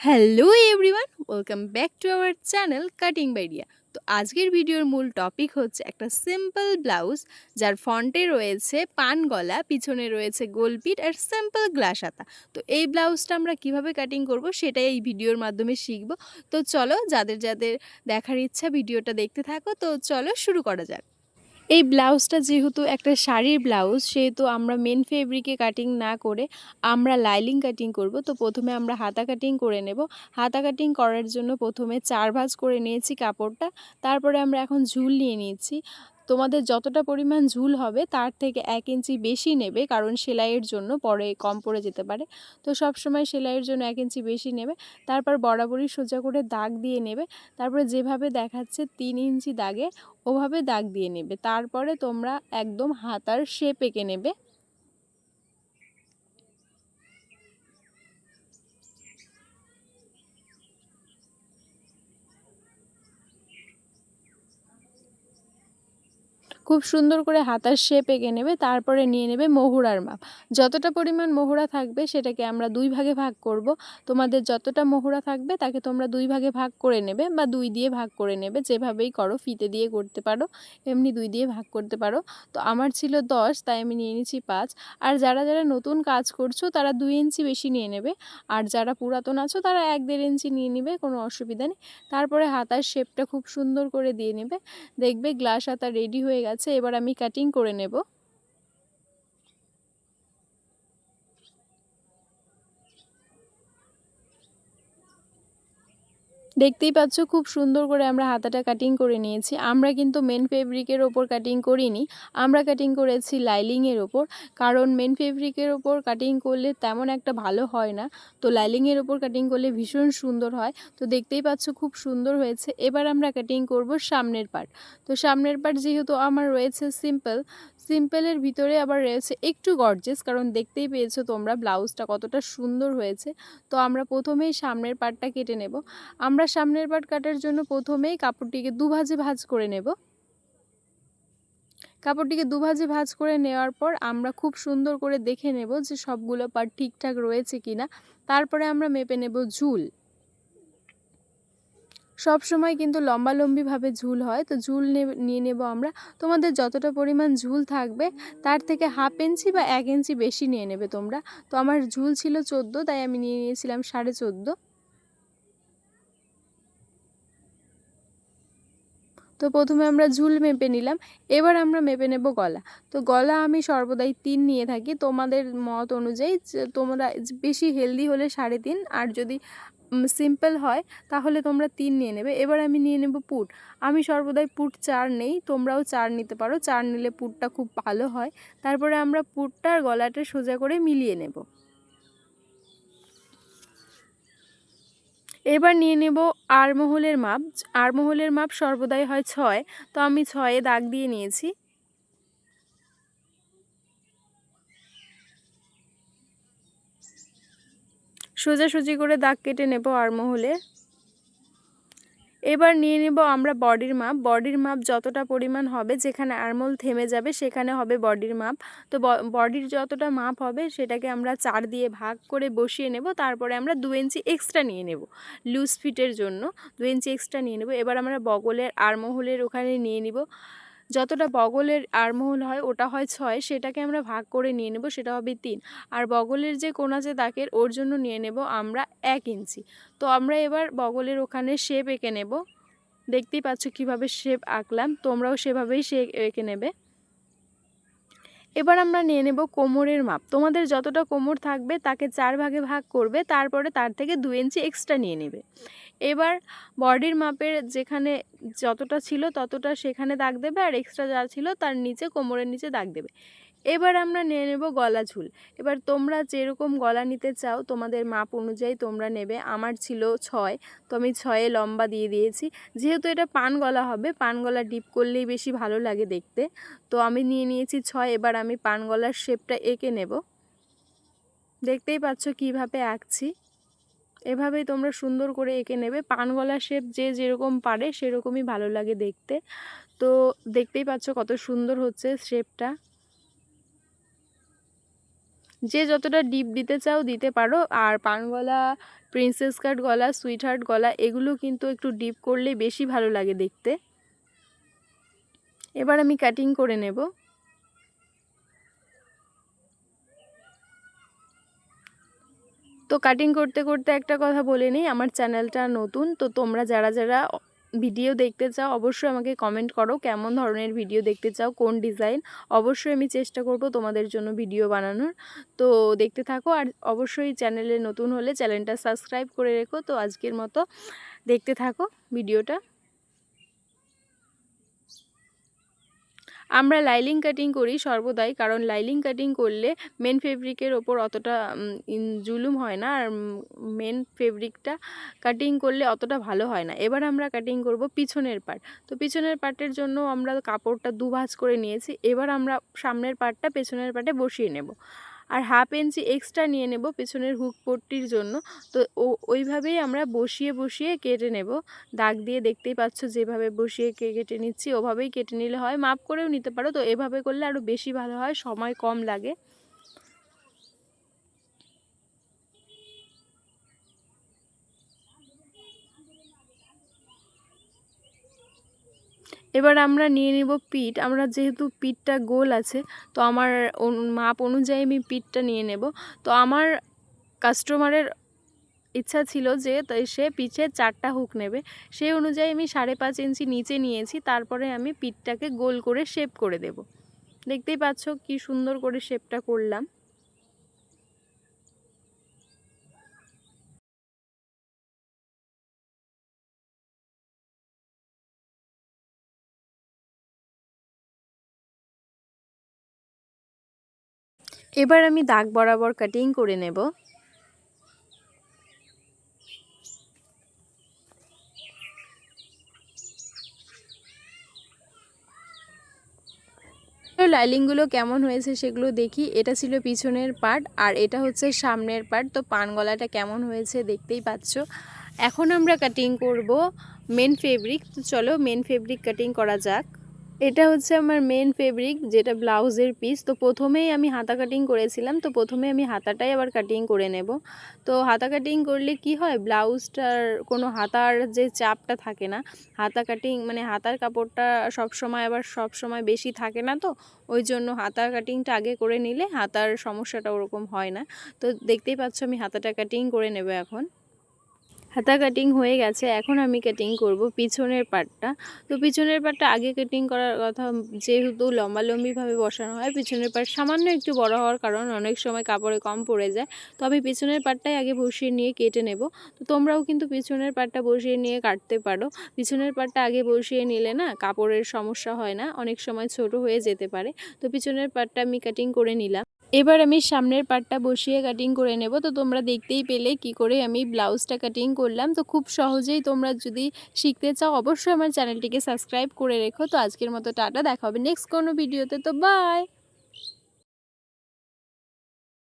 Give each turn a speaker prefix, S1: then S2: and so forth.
S1: Hello everyone welcome back to our channel cutting বাইডিয়া তো আজকের ভিডিওর মূল টপিক হচ্ছে একটা সিম্পল ব্লাউজ যার ফন্টে রয়েছে পান গলা, পিছনে রয়েছে গোলপিট আর সিম্পল গ্লাস আতা তো এই ব্লাউজটা আমরা কীভাবে কাটিং করব সেটাই এই ভিডিওর মাধ্যমে শিখব। তো চলো যাদের যাদের দেখার ইচ্ছা ভিডিওটা দেখতে থাকো, তো চলো শুরু করা যাক। এই ব্লাউজটা যেহেতু একটা শাড়ির ব্লাউজ, সেহেতু আমরা মেন ফেব্রিকে কাটিং না করে আমরা লাইলিং কাটিং করব। তো প্রথমে আমরা হাতা কাটিং করে নেব। হাতা কাটিং করার জন্য প্রথমে চার ভাঁজ করে নিয়েছি কাপড়টা। তারপরে আমরা এখন ঝুল নিয়ে নিয়েছি। তোমাদের যতটা পরিমাণ ঝুল হবে, তার থেকে এক ইঞ্চি বেশি নেবে, কারণ সেলাইয়ের জন্য পরে কম পড়ে যেতে পারে। তো সব সময় সেলাইয়ের জন্য এক ইঞ্চি বেশি নেবে, তারপর বরাবরই সোজা করে দাগ দিয়ে নেবে, তারপরে যেভাবে দেখাচ্ছে তিন ইঞ্চি দাগে, ওভাবে দাগ দিয়ে নেবে। তারপরে তোমরা একদম হাতার শেপ এঁকে নেবে। খুব সুন্দর করে হাতার শেপ এঁকে নেবে, তারপরে নিয়ে নেবে মোহরার মাপ। যতটা পরিমাণ মোহরা থাকবে সেটাকে আমরা দুই ভাগে ভাগ করব। তোমাদের যতটা মোহরা থাকবে তাকে তোমরা দুই ভাগে ভাগ করে নেবে বা দুই দিয়ে ভাগ করে নেবে, যেভাবেই করো, ফিতে দিয়ে করতে পারো, এমনি দুই দিয়ে ভাগ করতে পারো। তো আমার ছিল দশ, তাই আমি নিয়ে নিয়েছি পাঁচ। আর যারা যারা নতুন কাজ করছ তারা দুই ইঞ্চি বেশি নিয়ে নেবে। আর যারা পুরাতন আছো তারা এক দেড় ইঞ্চি নিয়ে নেবে, কোনো অসুবিধা নেই। তারপরে হাতার শেপটা খুব সুন্দর করে দিয়ে নেবে। দেখবে গ্লাস হাতা রেডি হয়ে গেছে। আছে এবার আমি কাটিং করে নেব। দেখতেই পাচ্ছ খুব সুন্দর করে আমরা হাতাটা কাটিং করে নিয়েছি। আমরা কিন্তু মেন ফেব্রিকের ওপর কাটিং করিনি, আমরা কাটিং করেছি লাইলিংয়ের ওপর। কারণ মেন ফেব্রিকের ওপর কাটিং করলে তেমন একটা ভালো হয় না। তো লাইলিংয়ের ওপর কাটিং করলে ভীষণ সুন্দর হয়। তো দেখতেই পাচ্ছ খুব সুন্দর হয়েছে। এবার আমরা কাটিং করব সামনের পার্ট তো সামনের পার্ট যেহেতু আমার রয়েছে সিম্পল সিম্পলের ভিতরে আবার রয়েছে একটু গর্জেস কারণ দেখতেই পেয়েছ তোমরা ব্লাউজটা কতটা সুন্দর হয়েছে। তো আমরা প্রথমেই সামনের পার্টটা কেটে নেব। আমরা সামনের পাট কাটার জন্য প্রথমেই কাপড়টিকে দুভাজে ভাজ করে নেব। কাপড়টিকে দুভাজে ভাজ করে নেওয়ার পর আমরা খুব সুন্দর করে দেখে নেব যে সবগুলো পাট ঠিকঠাক রয়েছে কিনা। তারপরে আমরা মেপে নেব ঝুল। সব সময় কিন্তু লম্বালম্বিভাবে ঝুল হয়, তো ঝুল নিয়ে নেব আমরা। তোমাদের যতটা পরিমাণ ঝুল থাকবে, তার থেকে হাফ ইঞ্চি বা এক ইঞ্চি বেশি নিয়ে নেবে তোমরা। তো আমার ঝুল ছিল চোদ্দ, তাই আমি নিয়ে নিয়েছিলাম সাড়ে চোদ্দ। তো প্রথমে আমরা ঝুল মেপে নিলাম, এবার আমরা মেপে নেব গলা। তো গলা আমি সর্বদাই তিন নিয়ে থাকি, তোমাদের মত অনুযায়ী তোমরা বেশি হেলদি হলে সাড়ে তিন, আর যদি সিম্পল হয়, তাহলে তোমরা তিন নিয়ে নেবে। এবার আমি নিয়ে নেব পুট। আমি সর্বদাই পুট চার নেই, তোমরাও চার নিতে পারো। চার নিলে পুটটা খুব ভালো হয়। তারপরে আমরা পুটটা আর গলাটা সোজা করে মিলিয়ে নেব। এবার নিয়ে নেব আরমহলের মাপ। আরমহলের মাপ সর্বদাই হয় ছয়, তো আমি ছয়ে দাগ দিয়ে নিয়েছি। সোজাসুজি করে দাগ কেটে নেব আরমহলে। এবার নিয়ে নেব আমরা বডির মাপ। বডির মাপ যতটা পরিমাণ হবে, যেখানে আরমোল থেমে যাবে, সেখানে হবে বডির মাপ। তো বডির যতটা মাপ হবে, সেটাকে আমরা চার দিয়ে ভাগ করে বসিয়ে নেব। তারপরে আমরা দু ইঞ্চি এক্সট্রা নিয়ে নেব লুজ ফিটের জন্য। দু ইঞ্চি এক্সট্রা নিয়ে নেব। এবার আমরা বগলের আরমোহলের ওখানে নিয়ে নিব। যতটা বগলের আরমহল হয়, ওটা হয় ছয়, সেটাকে আমরা ভাগ করে নিয়ে নেব, সেটা হবে তিন। আর বগলের যে কোন আছে দাগের ওর জন্য নিয়ে নেব আমরা এক ইঞ্চি। তো আমরা এবার বগলের ওখানে শেপ এঁকে নেব। দেখতেই পাচ্ছ কীভাবে শেপ আঁকলাম, তোমরাও সেভাবেই শেপ এঁকে নেবে। এবার আমরা নিয়ে নেব কোমরের মাপ। তোমাদের যতটা কোমর থাকবে তাকে চার ভাগে ভাগ করবে, তারপরে তার থেকে দু ইঞ্চি এক্সট্রা নিয়ে নেবে। এবার বডির মাপের যেখানে যতটা ছিল ততটা সেখানে দাগ দেবে আর এক্সট্রা যা ছিল তার নিচে কোমরের নিচে দাগ দেবে। এবার আমরা নিয়ে নেব গলা ঝুল। এবার তোমরা যেরকম গলা নিতে চাও, তোমাদের মাপ অনুযায়ী তোমরা নেবে। আমার ছিল ছয়, তো আমি ছয়ে লম্বা দিয়ে দিয়েছি। যেহেতু এটা পান গলা হবে, পান গলা ডিপ করলেই বেশি ভালো লাগে দেখতে। তো আমি নিয়ে নিয়েছি ছয়, এবার আমি পান গলার শেপটা এঁকে নেব। দেখতেই পাচ্ছ কীভাবে আঁকছি। এভাবেই তোমরা সুন্দর করে এঁকে নেবে। পান গলা শেপ যে যেরকম পারে, সেরকমই ভালো লাগে দেখতে। তো দেখতেই পাচ্ছ কত সুন্দর হচ্ছে শেপটা। যে যতটা ডিপ দিতে চাও দিতে পারো। আর পান গলা প্রিন্সেস কাট গলা সুইট হার্ট গলা, এগুলো কিন্তু একটু ডিপ করলে বেশি ভালো লাগে দেখতে। এবার আমি কাটিং করে নেব। তো কাটিং করতে করতে একটা কথা বলে নিই, আমার চ্যানেলটা নতুন, তো তোমরা যারা যারা ভিডিও দেখতে চাও, অবশ্যই আমাকে কমেন্ট করো। কেমন ধরনের ভিডিও দেখতে চাও, কোন ডিজাইন অবশ্যই আমি চেষ্টা করব তোমাদের জন্য ভিডিও বানানোর। তো দেখতে থাকো আর অবশ্যই চ্যানেলে নতুন হলে চ্যানেলটা সাবস্ক্রাইব করে রেখো। তো আজকের মতো দেখতে থাকো ভিডিওটা। আমরা লাইলিং কাটিং করি সর্বদাই, কারণ লাইলিং কাটিং করলে মেন ফেব্রিকের ওপর অতটা জুলুম হয় না, আর মেন ফেব্রিকটা কাটিং করলে অতটা ভালো হয় না। এবার আমরা কাটিং করব পিছনের পার্ট তো পিছনের পার্টের জন্য আমরা কাপড়টা দুভাজ করে নিয়েছি। এবার আমরা সামনের পার্টটা পেছনের পার্টে বসিয়ে নেব। আর হাফ ইঞ্চি এক্সট্রা নিয়ে নেব পেছনের হুক পট্টির জন্য। তো ওইভাবেই আমরা বসিয়ে বসিয়ে কেটে নেব। দাগ দিয়ে দেখতেই পাচ্ছ যেভাবে বসিয়ে কে, কেটে নিচ্ছি। ওভাবেই কেটে নিলে হয়। মাপ করেও নিতে পারো। তো এভাবে করলে আরও বেশি ভালো হয়। সময় কম লাগে। এবার আমরা নিয়ে নিব পিঠ। আমরা যেহেতু পিঠটা গোল আছে, তো আমার মাপ অনুযায়ী আমি পিঠটা নিয়ে নেব। তো আমার কাস্টমারের ইচ্ছা ছিল যে সে পিঠে চারটা হুক নেবে। সেই অনুযায়ী আমি সাড়ে পাঁচ ইঞ্চি নিচে নিয়েছি, তারপরে আমি পিঠটাকে গোল করে শেপ করে দেব। দেখতেই পাচ্ছ কি সুন্দর করে শেপটা করলাম। এবার আমি দাগ বরাবর কাটিং করে নেব। লাইলিংগুলো কেমন হয়েছে সেগুলো দেখি। এটা ছিল পিছনের পার্ট আর এটা হচ্ছে সামনের পার্ট তো পান গলাটা কেমন হয়েছে দেখতেই পাচ্ছ। এখন আমরা কাটিং করব মেন ফেব্রিক তো চলো মেন ফেব্রিক কাটিং করা যাক। এটা হচ্ছে আমার মেন ফেব্রিক যেটা ব্লাউজের পিস তো প্রথমেই আমি হাতা কাটিং করেছিলাম, তো প্রথমে আমি হাতাটাই আবার কাটিং করে নেব। তো হাতা কাটিং করলে কি হয়? ব্লাউজটার কোনো হাতার যে চাপটা থাকে না, হাতা কাটিং মানে হাতার কাপড়টা সব সময় আবার সব সময় বেশি থাকে না তো, ওই জন্য হাতার কাটিংটা আগে করে নিলে হাতার সমস্যাটা ওরকম হয় না। তো দেখতেই পাচ্ছ আমি হাতাটা কাটিং করে নেব এখন। হাতা কাটিং হয়ে গেছে, এখন আমি কাটিং করব পিছনের পার্টটা তো পিছনের পার্টটা আগে কাটিং করার কথা, যেহেতু লম্বালম্বিভাবে বসানো হয়, পিছনের পার্ট সামান্য একটু বড় হওয়ার কারণ অনেক সময় কাপড়ে কম পড়ে যায়। তো আমি পিছনের পার্টটাই আগে বসিয়ে নিয়ে কেটে নেব। তো তোমরাও কিন্তু পিছনের পার্টটা বসিয়ে নিয়ে কাটতে পারো। পিছনের পার্টটা আগে বসিয়ে নিলে না, কাপড়ের সমস্যা হয় না, অনেক সময় ছোট হয়ে যেতে পারে। তো পিছনের পার্টটা আমি কাটিং করে নিলাম। এবার আমি সামনের পার্টটা বসিয়ে কাটিং করে নেব। তো তোমরা দেখতেই পেলে কি করে আমি ব্লাউজটা কাটিং করলাম। তো খুব সহজেই তোমরা যদি শিখতে চাও, অবশ্যই আমার চ্যানেলটিকে সাবস্ক্রাইব করে রেখো। তো আজকের মতো টাটা, দেখা হবে নেক্সট কোনো ভিডিওতে তো। বাই